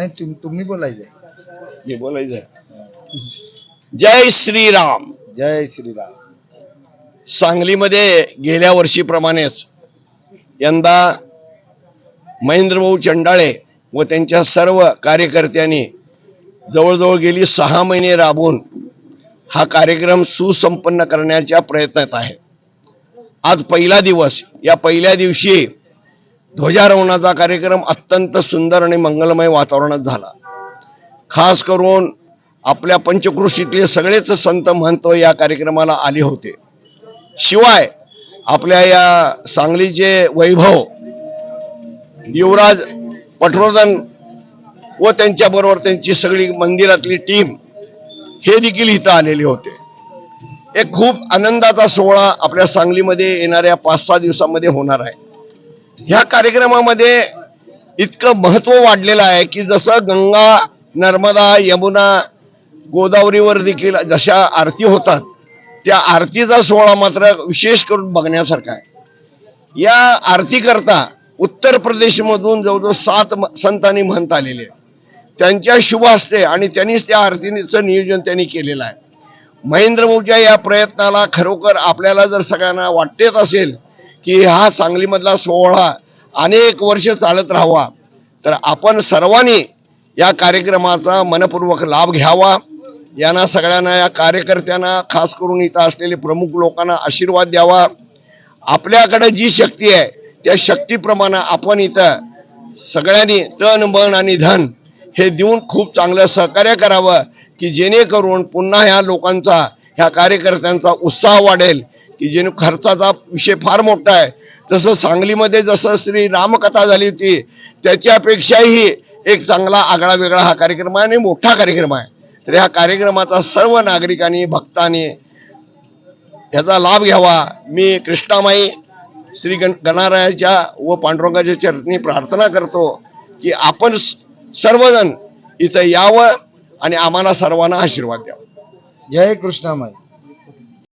नाही तुम- तुम्ही बोलायचंय. हे बोलायचं जय श्रीराम. जय श्रीराम. सांगलीमध्ये गेल्या वर्षीप्रमाणेच यंदा महेंद्रभाऊ चंडाळे व त्यांच्या सर्व कार्यकर्त्यांनी जवळजवळ गेली सहा महिने राबून हा कार्यक्रम सुसंपन्न करण्याच्या प्रयत्नात आहे आज पहिला दिवस. या पहिल्या दिवशी ध्वजारोहणाचा कार्यक्रम अत्यंत सुंदर आणि मंगलमय वातावरणात झाला. खास करून आपल्या पंचकृषीतले सगळेच संत महंतो या कार्यक्रमाला आले होते. शिवाय आपल्या या सांगलीचे वैभव युवराज पटवर्धन व त्यांच्याबरोबर त्यांची सगळी मंदिरातली टीम हे देखील इथं आलेले होते. एक खूप आनंदाचा सोहळा आपल्या सांगलीमध्ये येणाऱ्या पाच सहा दिवसामध्ये होणार आहे. ह्या कार्यक्रमामध्ये इतकं महत्त्व वाढलेलं आहे की जसं गंगा नर्मदा यमुना गोदावरीवर देखील जशा आरती होतात त्या आरतीचा सोहळा मात्र विशेष करून बघण्यासारखा आहे. या आरती करता उत्तर प्रदेशमधून जवळजवळ सात संतांनी म्हणत आलेले त्यांच्या शुभ असते आणि त्यांनीच त्या आरतीचं नियोजन त्यांनी केलेलं आहे. महेंद्र भाऊच्या या प्रयत्नाला खरोखर आपल्याला जर सगळ्यांना वाटतेच असेल की हा सांगलीमधला सोहळा अनेक वर्ष चालत राहावा. तर आपण सर्वांनी या कार्यक्रमाचा मनपूर्वक लाभ घ्यावा. यांना सगळ्यांना या कार्यकर्त्यांना खास करून इथं असलेले प्रमुख लोकांना आशीर्वाद द्यावा. आपल्याकडे जी शक्ती आहे त्या शक्तीप्रमाणे आपण इथं सगळ्यांनी तन मन आणि धन हे देऊन खूप चांगलं सहकार्य करावं की जेणेकरून पुन्हा ह्या लोकांचा ह्या कार्यकर्त्यांचा उत्साह वाढेल. की जेणे खर्चाचा विषय फार मोठा आहे. जसं सांगलीमध्ये जसं श्री रामकथा झाली होती त्याच्यापेक्षाही एक चांगला आगळा वेगळा हा कार्यक्रम आहे आणि मोठा कार्यक्रम आहे. तर ह्या कार्यक्रमाचा सर्व नागरिकांनी भक्तांनी याचा लाभ घ्यावा. मी कृष्णामाई श्री गण गणारायाच्या व पांडुरंगाच्या चरणी प्रार्थना करतो की आपण स- सर्वजण इथं यावं आणि आम्हाला सर्वांना आशीर्वाद द्यावा. जय कृष्णामाई.